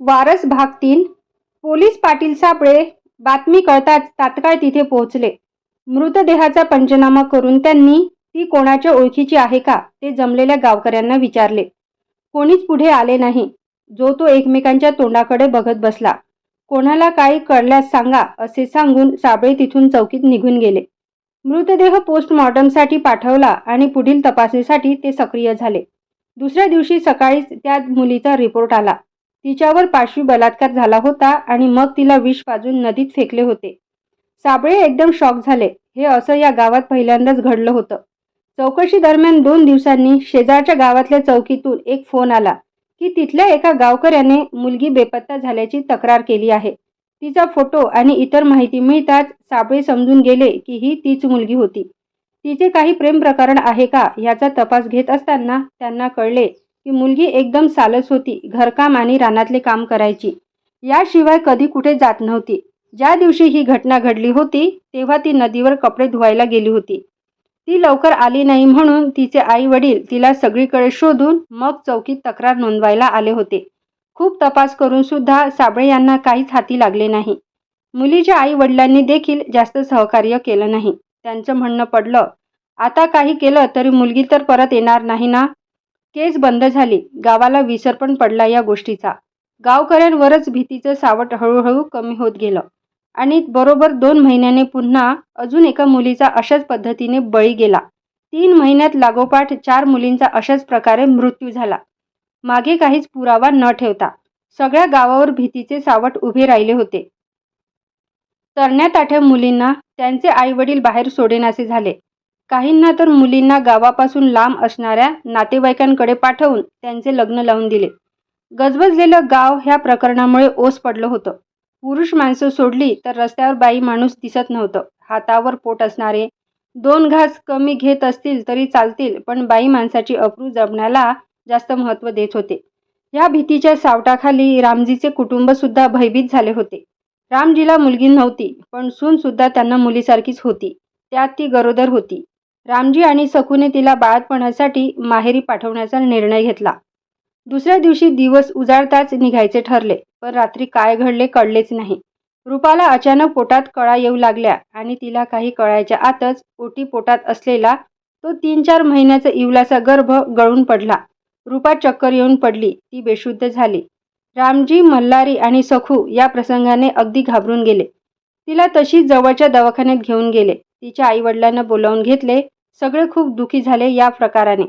वारस भाग तीन. पोलीस पाटील सापळे बातमी कळताच तात्काळ तिथे पोहोचले. मृतदेहाचा पंचनामा करून त्यांनी ती कोणाच्या ओळखीची आहे का ते जमलेल्या गावकऱ्यांना विचारले. कोणीच पुढे आले नाही. जो तो एकमेकांच्या तोंडाकडे बघत बसला. कोणाला काही कळल्यास सांगा असे सांगून साबळे तिथून चौकीत निघून गेले. मृतदेह पोस्टमॉर्टमसाठी पाठवला आणि पुढील तपासणीसाठी ते सक्रिय झाले. दुसऱ्या दिवशी सकाळीच त्या मुलीचा रिपोर्ट आला. तिच्यावर पाशवी बलात्कार झाला होता आणि मग तिला विष पाजून नदीत फेकले होते. साबळे एकदम शॉक झाले. हे असं या गावात पहिल्यांदाच घडलं होतं. चौकशी दरम्यान दोन दिवसांनी शेजारच्या गावातल्या चौकीतून एक फोन आला की तिथल्या एका गावकऱ्याने मुलगी बेपत्ता झाल्याची तक्रार केली आहे. तिचा फोटो आणि इतर माहिती मिळताच साबळे समजून गेले की ही तीच मुलगी होती. तिचे काही प्रेम प्रकरण आहे का याचा तपास घेत असताना त्यांना कळले की मुलगी एकदम सालस होती घरकाम आणि रानातले काम करायची. याशिवाय कधी कुठे जात नव्हती. ज्या दिवशी ही घटना घडली होती तेव्हा ती नदीवर कपडे धुवायला गेली होती. ती लवकर आली नाही म्हणून तिचे आई वडील तिला सगळीकडे शोधून मग चौकीत तक्रार नोंदवायला आले होते. खूप तपास करून सुद्धा साबळे यांना काहीच हाती लागले नाही. मुलीच्या आई वडिलांनी देखील जास्त सहकार्य केलं नाही. त्यांचं म्हणणं पडलं आता काही केलं तरी मुलगी तर परत येणार नाही ना? केस बंद झाली. गावाला विसर पण पडला या गोष्टीचा. गावकऱ्यांवरच भीतीचं सावट हळूहळू कमी होत गेलं. आणि बरोबर दोन महिन्याने पुन्हा अजून एका मुलीचा अशाच पद्धतीने बळी गेला. तीन महिन्यात लागोपाठ चार मुलींचा अशाच प्रकारे मृत्यू झाला. मागे काहीच पुरावा न ठेवता सगळ्या गावावर भीतीचे सावट उभे राहिले होते. तरण्या ताठ्या मुलींना त्यांचे आई वडील बाहेर सोडेनासे झाले. काहींना तर मुलींना गावापासून लांब असणाऱ्या नातेवाईकांकडे पाठवून त्यांचे लग्न लावून दिले. गजबजलेलं गाव ह्या प्रकरणामुळे ओस पडलं होतं. पुरुष माणसं सोडली तर रस्त्यावर बाई माणूस दिसत नव्हतं. हातावर पोट असणारे दोन घास कमी घेत असतील तरी चालतील पण बाई माणसाची अप्रू जपण्याला जास्त महत्त्व देत होते. या भीतीच्या सावटाखाली रामजीचे कुटुंब सुद्धा भयभीत झाले होते. रामजीला मुलगी नव्हती पण सून सुद्धा त्यांना मुलीसारखीच होती. त्यात ती गरोदर होती. रामजी आणि सखूने तिला बाळातपणासाठी माहेरी पाठवण्याचा निर्णय घेतला. दुसऱ्या दिवशी दिवस उजाडताच निघायचे ठरले पण रात्री काय घडले कळलेच नाही. रूपाला अचानक पोटात कळा येऊ लागल्या आणि तिला काही कळायच्या आतच ओटी पोटात असलेला तो तीन चार महिन्याचा इवलाचा गर्भ गळून पडला. रूपा चक्कर येऊन पडली ती बेशुद्ध झाली. रामजी मल्हारी आणि सखू या प्रसंगाने अगदी घाबरून गेले. तिला तशी जवळच्या दवाखान्यात घेऊन गेले. तिच्या आईवडिलांना बोलावून घेतले सगळे खूप दुखी झाले या प्रकाराने.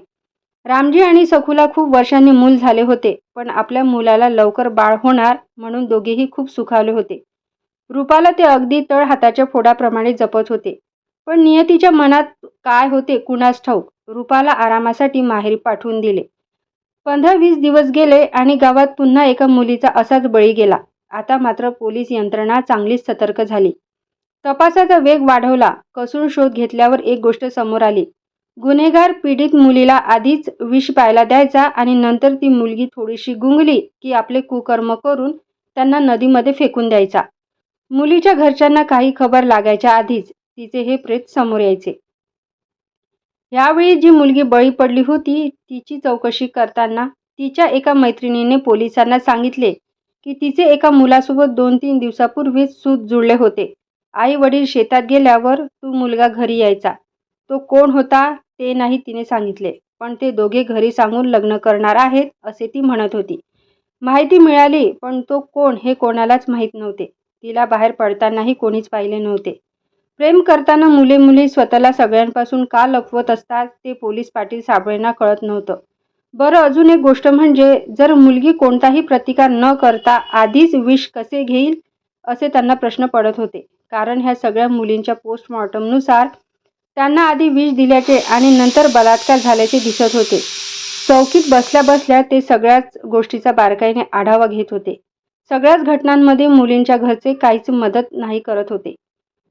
रामजी आणि सखूला खूप वर्षांनी मूल झाले होते पण आपल्या मुलाला लवकर बाळ होणार म्हणून दोघेही खूप सुखावले होते. रूपाला ते अगदी तळ हाताच्या फोडाप्रमाणे जपत होते. पण नियतीच्या मनात काय होते कुणास ठाऊक रूपाला आरामासाठी माहेरी पाठवून दिले. पंधरा वीस दिवस गेले आणि गावात पुन्हा एका मुलीचा असाच बळी गेला. आता मात्र पोलीस यंत्रणा चांगलीच सतर्क झाली. तपासाचा वेग वाढवला कसून शोध घेतल्यावर एक गोष्ट समोर आली. गुन्हेगार पीडित मुलीला आधीच विष प्यायला द्यायचा आणि नंतर ती मुलगी थोडीशी गुंगली की आपले कुकर्म करून त्यांना नदीमध्ये फेकून द्यायचा. मुलीच्या घरच्यांना काही खबर लागायच्या आधीच तिचे हे प्रेत समोर यायचे. यावेळी जी मुलगी बळी पडली होती तिची चौकशी करताना तिच्या एका मैत्रिणीने पोलिसांना सांगितले की तिचे एका मुलासोबत दोन तीन दिवसापूर्वीच सूत जुळले होते. आई वडील शेतात गेल्यावर तू मुलगा घरी यायचा. तो कोण होता ते नाही तिने सांगितले पण ते दोघे घरी सांगून लग्न करणार आहेत असे ती म्हणत होती. माहिती मिळाली पण तो कोण हे कोणालाच माहीत नव्हते. तिला बाहेर पडतानाही कोणीच पाहिले नव्हते. प्रेम करताना मुले मुली स्वतःला सगळ्यांपासून का लपवत असतात ते पोलीस पाटील साबळेंना कळत नव्हतं. बरं अजून एक गोष्ट म्हणजे जर मुलगी कोणताही प्रतिकार न करता आधीच विष कसे घेईल असे त्यांना प्रश्न पडत होते. कारण ह्या सगळ्या मुलींच्या पोस्टमॉर्टमनुसार त्यांना आधी विष दिल्याचे आणि नंतर बलात्कार झाल्याचे दिसत होते. चौकीत बसल्या बसल्या ते सगळ्याच गोष्टीचा बारकाईने आढावा घेत होते. सगळ्याच घटनांमध्ये मुलींच्या घरचे काहीच मदत नाही करत होते.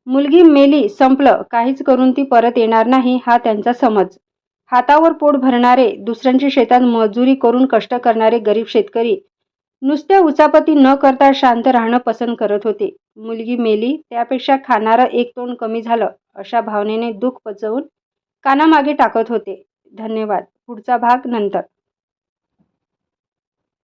मुलगी मेली संपलं काहीच करून ती परत येणार नाही हा त्यांचा समज. हातावर पोट भरणारे दुसऱ्यांच्या शेतात मजुरी करून कष्ट करणारे गरीब शेतकरी नुसत्या उचापती न करता शांत राहणं पसंत करत होते. मुलगी मेली त्यापेक्षा खाणारं एक तोंड कमी झालं अशा भावनेने दुःख पचवून कानामागे टाकत होते. धन्यवाद. पुढचा भाग नंतर.